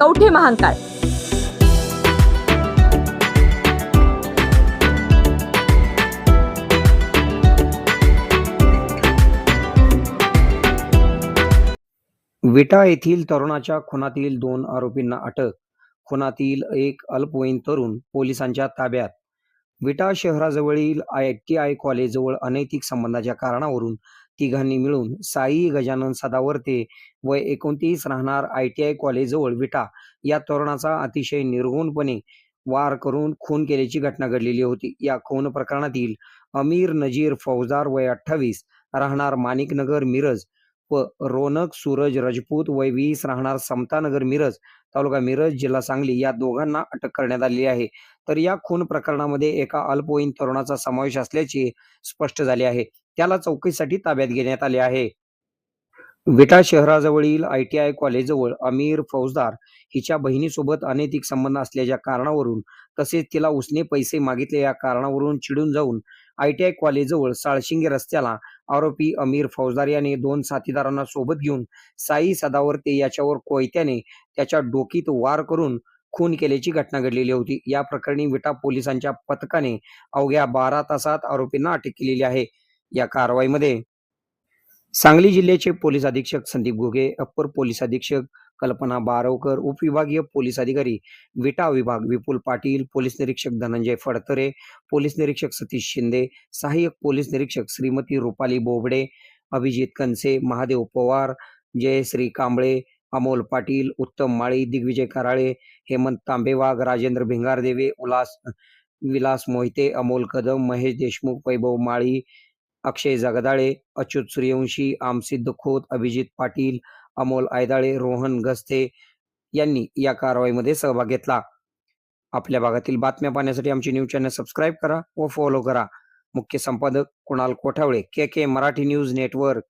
कवठे महांकाळ विटा येथील तरुणाच्या खुनातील दोन आरोपींना अटक. खुनातील एक अल्पवयीन तरुण पोलिसांच्या ताब्यात. विटा शहराजवळील आय टी आय कॉलेजजवळ अनैतिक संबंधाच्या कारणावरून तिघांनी मिळून साई गजानन सदावर्ते वय एकोणतीस राहणार आय टी आय कॉलेजजवळ विटा या तरुणाचा अतिशय निर्गुणपणे वार करून खून केल्याची घटना घडलेली होती. या खून प्रकरणातील अमीर नजीर फौजदार वय अठ्ठावीस राहणार माणिकनगर मिरज व रोनक सूरज रजपूत वय वीस राहणार समतानगर मिरज तालुका मिरज जिल्हा सांगली या दोघांना अटक करण्यात आलेली आहे. तर या खून प्रकरणामध्ये एका अल्पवयीन तरुणाचा समावेश असल्याचे स्पष्ट झाले आहे. त्याला चौकशीसाठी ताब्यात घेण्यात आले आहे. विटा शहराजवळील आय टी आय कॉलेजजवळ अमीर फौजदार हिच्या बहिणीसोबत अनैतिक संबंध असल्याच्या कारणावरून तसेच तिला उसने पैसे मागितले या कारणावरून चिडून जाऊन आय टी आय कॉलेजजवळ साळशिंगे रस्त्याला आरोपी अमीर फौजदार याने दोन साथीदारांना सोबत घेऊन साई सदावर्ते याच्यावर कोयत्याने त्याच्या डोकीत वार करून खून केल्याची घटना घडलेली होती. या प्रकरणी विटा पोलिसांच्या पथकाने अवघ्या बारा तासात आरोपींना अटक केलेली आहे. या कारवाईमध्ये. सांगली जिल्ह्याचे पोलीस अधीक्षक संदीप घुगे अप्पर पोलीस अधीक्षक कल्पना बारवकर उपविभागीय पोलीस अधिकारी विटा विभाग विपुल पाटील पोलीस निरीक्षक धनंजय फडतरे पोलीस निरीक्षक सतीश शिंदे सहाय्यक पोलीस निरीक्षक श्रीमती रुपाली बोबडे अभिजित कनसे महादेव पवार जयश्री कांबळे अमोल पाटील उत्तम माळी दिग्विजय कराळे हेमंत तांबेवाग राजेंद्र भिंगारदेवे उल्हास विलास मोहिते अमोल कदम महेश देशमुख वैभव माळी अक्षय जगदाळे अच्युत सूर्यवंशी आमसिद्ध खोत अभिजित पाटील अमोल आयदाळे रोहन गस्ते यांनी या कारवाईमध्ये सहभाग घेतला. आपल्या भागातील बातम्या पाहण्यासाठी आमचे न्यूज चॅनल सबस्क्राईब करा व फॉलो करा. मुख्य संपादक Kunal Kothawale K K Marathi news network.